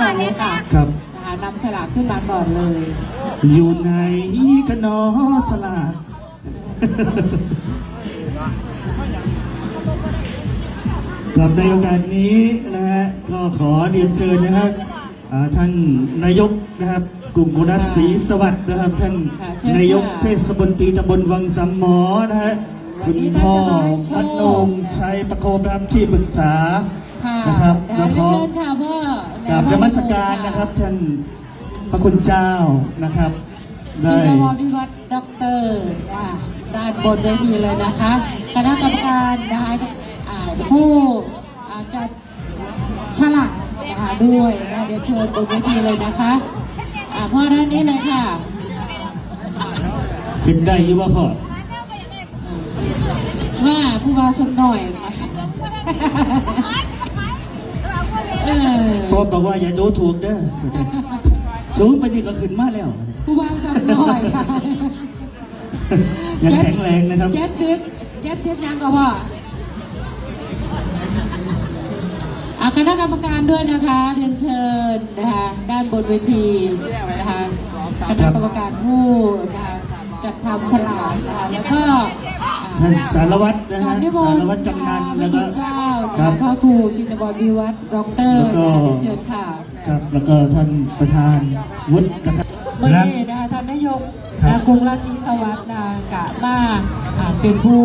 ก่อนเลยค่ะครับนะคะนำฉลากขึ้นมาก่อนเลย อยู่ในกันนอสลากกับในโอกาสนี้นะฮะก็ขอเรียนเชิญนะครับอ่าท่านนายกนะครับ กลุ่มกุณัศรีสวัสดิ์นะครับ ท่านค่ะเชิญค่ะนายกเทศมนตรีตำบลวังสามหมอนะฮะวัคุนณนี้พ่อท่านจะมาให้โชคพัดนงชัยประโคมนะครับที่ปรึกษาค่ะนะครับนะแล้คะวขอเชิญค่ะพ่อ กราบนมัสการนะครับท่านพระคุณเจ้านะครับชิได้นวรวิวัฒน์ด็อกเตอร์นะคะด้านบนเวทีเลยนะคะ คณะกรรมการนะคะอ่าผู้อ่าจัดฉลากนะคะด้วยนะเดี๋ยวเชิญบนเวทีเลยนะคะอ่าพ่อด้านนี้เลยค่ะขึ้นได้อยี่ว่าพ่อว่าผู้ว่าสมหน่อยนะคะเอ อพ่อบอกว่าอย่าดูถูกเด้อสูงไปนี่ก็ขึ้นมาแล้วผู้ว่าสมหน่อยค่ะยังแข็งแรงนะครับเจ็ดสิบเจ็ดสิบยังก็ว่าอะคณะกรรมการด้วยนะคะเรียนเชิญนะคะด้านบนเวทีนะคะคณะกรรมการผู้นะคะจัดทำฉลากนะคะแล้วก็อ่าท่านสารวัตรนะกาฮะรนิมสานรต์วัตรกำนันพแล้ระวก็ คุณเจ้าครับพระครูชินวรวิวัฒน์ด็อกเตอร์แล้วก็นะคะเรียนเชิญค่ะครับแล้วก็ท่านประธานวุฒินะครับเมื่อนะนี้นะคะท่านนายกครับ นะกรุงราชสีสวัสดิ์นะกะมาอ่าเป็นผู้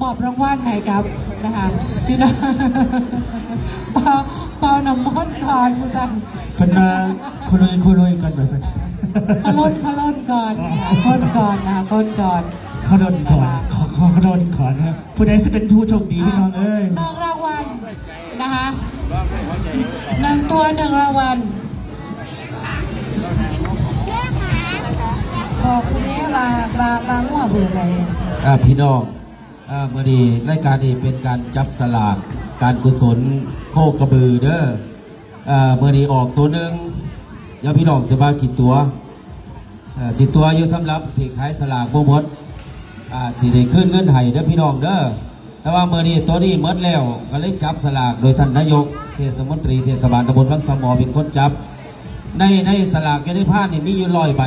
มอบรางวัลให้กับนะคะพี่น้องเปาเปาน้ำมนต์ก่อนคุณจันพนาคุยคุยกันมาสัก ขล้นขล้นก่อนนะคะคนก่อนนะคะคนก่อน เขาโดนก่อนขอ ขอเขาโดนก่อนนะครับผู้ใดจะเป็นผู้โชคดีพี่น้องเอ้ยหนึ่งรางวัลนะคะหนึ่งตัวหนึ่งรางวัลบอกคุณแม่ว่าว่าว่างัวเบื่อใดอ่าพี่น้องอ่าเมื่อดีรายการนี้เป็นการจับสลากการกุศลโคกระบือเด้ออ่าเมื่อดีออกตัวหนึ่งเดี๋ยวพี่น้องสิว่ากี่ตัวอ่าสิตัวอยู่สำหรับที่ขายสลากบ่หมด อ่าสิได้ขึ้นเงินให้เด้อพี่น้องเด้อแต่ว่าเมื่อนี้ตัวนี้หมดแล้วก็เลยจับสลากโดยท่านนายกเทศมนตรีเทศบาลตำบลวังสมอเป็นคนจับ ในในสลากอยู่ในผ้านี่มีอยู่ร้อยใบ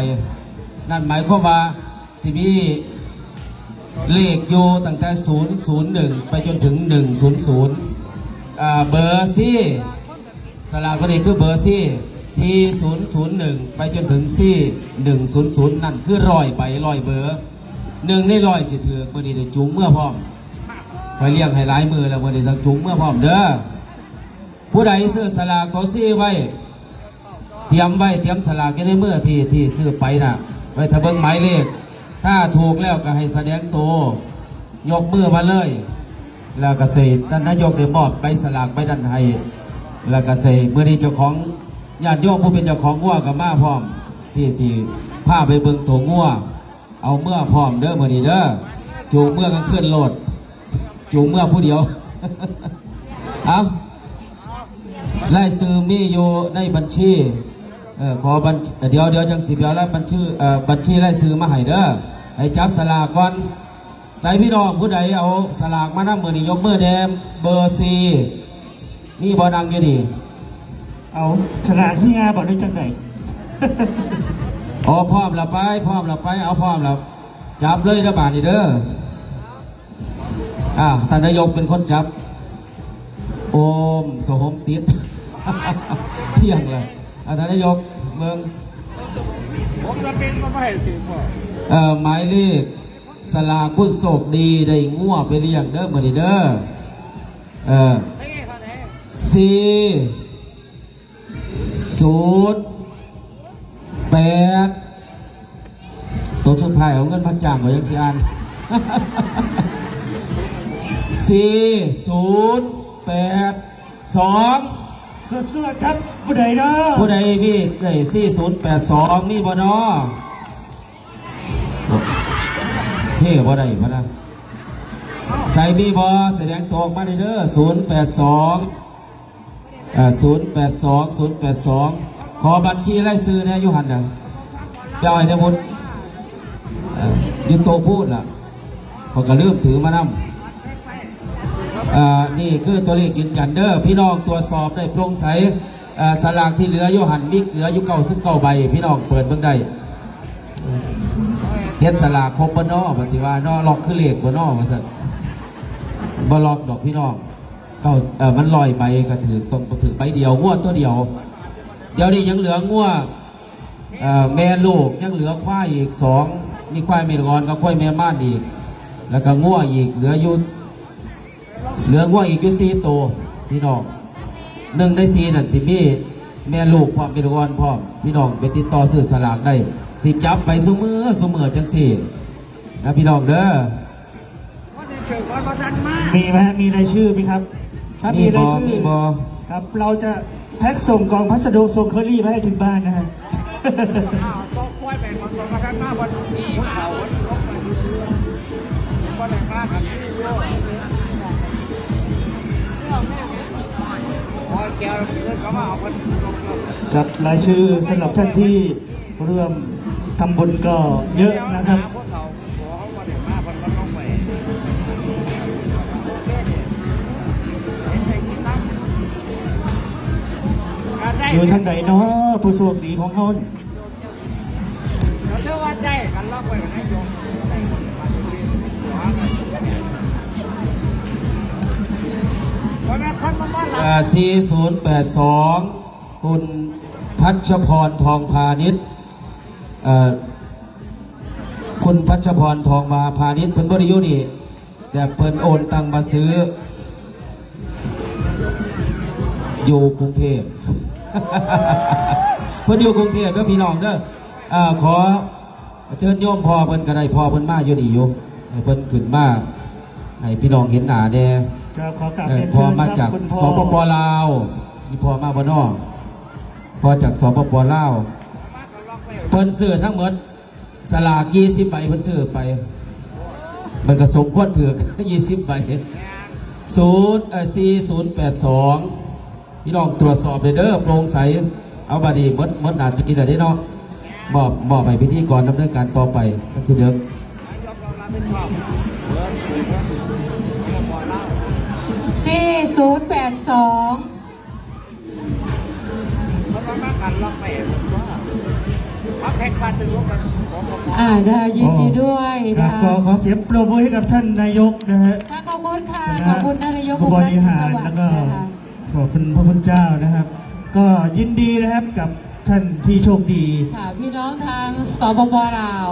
นั่นหมายความว่าสิมีเลขอยู่ตั้งแต่ 001 ไปจนถึง 100เบอร์ซี่สลากก็นี่คือเบอร์ซี่4001 ไปจนถึงซี่100 นั่นคือร้อยใบร้อยเบอร์ หนึ่งในร้อยสิถือมื่อนี้ได้จุงเมื่อพร้อมไปเรียกให้หลายมือแล้วมื่อนี้ต้องจุงเมื่อพร้อมเด้อผู้ใดซื้อสลากตัวซี่ไว้ เตรียมไว้เตรียมสลากไว้ในเมื่อที่ที่ซื้อไปน่ะ ไว้ถ้าเบิงหมายเลข ถ้าถูกแล้วก็ให้แสดงตัวยกมือมาเลย แล้วก็เสท่านนายกได้มอบไปสลากไปดันให้แล้วก็เสเมื่อนี้เจ้าของญาติโยมผู้เป็นเจ้าของงัวกับมาพร้อม ที่สี่พาไปเบิงตัวงัว เอาเมื่อพร้อมเด้อมือนี้เด้อจูงเมื่อกันเคลื่อนโหลด จูงเมื่อผู้เดียว เอาไล่ซื้อมีอยู่ในบัญชีเออขอบัญเดี๋ยวเดี๋ยวจังสิเดียวแล้วบัญชีเอ่อบัญชีไล่ซื้อมาให้เด้อให้จับสลากก่อนใส่พี่น้องผู้ใดเอาสลากมานั่งมือนี้ยกมือแดมเบอร์ซีนี่บอดังอยู่ดีเอาฉลากที่งาบอกได้จังไหน อ๋อพร้อมละไปพร้อมละไป เอาพร้อมละจับเลยนะบาทนี่เด้ออ่าท่านนายกเป็นคนจับ โอมสมติดเที่ยงเลยอ่าท่านนายกเมืองผมจะเป็นมาไม่ให้สิพ่อเอ่อหมายเลขสลากผู้โศกดีได้งัวไปเลี้ยงเด้อมือนี้เด้อเออไม่ไงเขาไหนสี่ศูนย์แป ดตัวสุดท้ายเอาเงินพันจ่างไว้ยังสิอันสี่ศูนย์แปดสองสวัสดีครับผู้ใดเนาะผู้ใดพี่ได้สี่ศูนย์แปดสองนี่บ่นอเฮ้บ่ได้พะนะใส่มีบ่แสดงตัวออกมาได้เด้อศูนย์แปดสองอ่าศูนย์แปดสองศูนย์แปดสอง ขอบัญชีไล่ซื้อเนี่ยยุหันนะเดี๋ยวไอ้เดบุญเอ่ออยุโตพูดล่ะพอก็เริ่มถือมานำอ่านี่คือตัวเลขยืนยันเด้อพี่น้องตรวจสอบได้โปร่งใสสลากที่เหลือยู่หันมิกเหลืออยู่เก้าสิบเก้าใบ พี่น้องเปิดเบิ่งได้เฮ็ดสลากครบบ่เนอบัดสิว่านอล็อกคือเลขบ่เนอว่าซั่นบ่ล็อกดอกพี่น้องเก้ามันลอยใบก็ถือต้องถือใบเดียวงวดตัวเดียว เดี๋ยวนี้ยังเหลืองวดเอ่อแม่ลูกยังเหลือควายอีกสองมีควายเมรกอนกับควายแม่ม่านอีก แล้วก็งัวอีกเหลืออยู่เหลืองัวอีกอยู่สี่ตัวพี่น้องหนึ่งในสี่นั่นสิมีแม่ลูกพร้อมเป็นวอนพร้อมพี่น้องไปติดต่อซื้อสลากได้สิจับไปสมือสมือจังสี่นะพี่น้องเด้อว่าจะเกิดวันประทันมามีไหมฮะมีรายชื่อไหมครับ ถ้ามีมีบรายอชื่อมีบอครับเราจะ แพ็คส่งกล่องพัสดุส่งเคอรี่มาให้ถึงบ้านนะฮะต้องควายไปมันประทันมาวันนี้เขาวันลบไปวันไหนมากันนี่โย่พอแกเงินเขามาเอาคนจับรายชื่อสำหรับท่านที่ร่วมทำบุญก็เยอะนะครับ อยู่ทางไหนเนาะผู้โชคดีของเขาเนี่ยเราเชื่อว่าใจกันล็อกไว้ให้โยมใจคนมาดูดีหัวกันวันนั้นคนมาบ้านเราอ่าสี่ศูนย์แปดสองคุณพัชพรทองพาณิชย์เอ่อคุณพัชพรทองมาพาณิชย์เพิ่นบริยุนี่แต่เพิ่นโอนตังมาซื้อ อยู่กรุงเทพ เพิ่นอยู่กรุงเทพเด้อพี่น้องเด้ออ่าขอเชิญโยมพ่อเพิ่นก็ได้พ่อเพิ่นมาอยู่นี่อยู่ให้เพิ่นขึ้นมาให้พี่น้องเห็นหน้าแน่ครับขอกราบเอ่อเรียนพเชิอญมาคจารักบคุณสพ่อปปลาวมีพอมาบนอกพอจากสปปลาวเพิ่นซื้อทั้งหมดสลากยี่สิบใบเพิ่นซื้อไป มันก็สมควรถือยี่สิบใบ ศูนย์เอ่อสี่ศูนย์แปดสอง พี่น้องตรวจสอบเลยเด้อโปร่งใส เอาบาดีหมดหมดหนาทีละได้เนาะมอบมอบไปพิธีกรดำเนินการต่อไปมันสิเดิมสี่ศูนย์แปดสองเขาต้องมากันล็อกไปว่าเขาแข่งขันถึงลูกกันของผมอ่าได้ยินดีด้วยครันะบก็ขอเสียงปรบมือให้กับท่านนายกนะฮะค่ะขอบคุณค่ะนะขอฮะบคุณท่านนายกผู้บริหารองค์แล้วสก็วัสดิ์นะคะ ขอบคุณพระคุณเจ้านะครับ ก็ยินดีนะครับกับท่านที่โชคดี ค่ะพี่น้องทางสปปลาว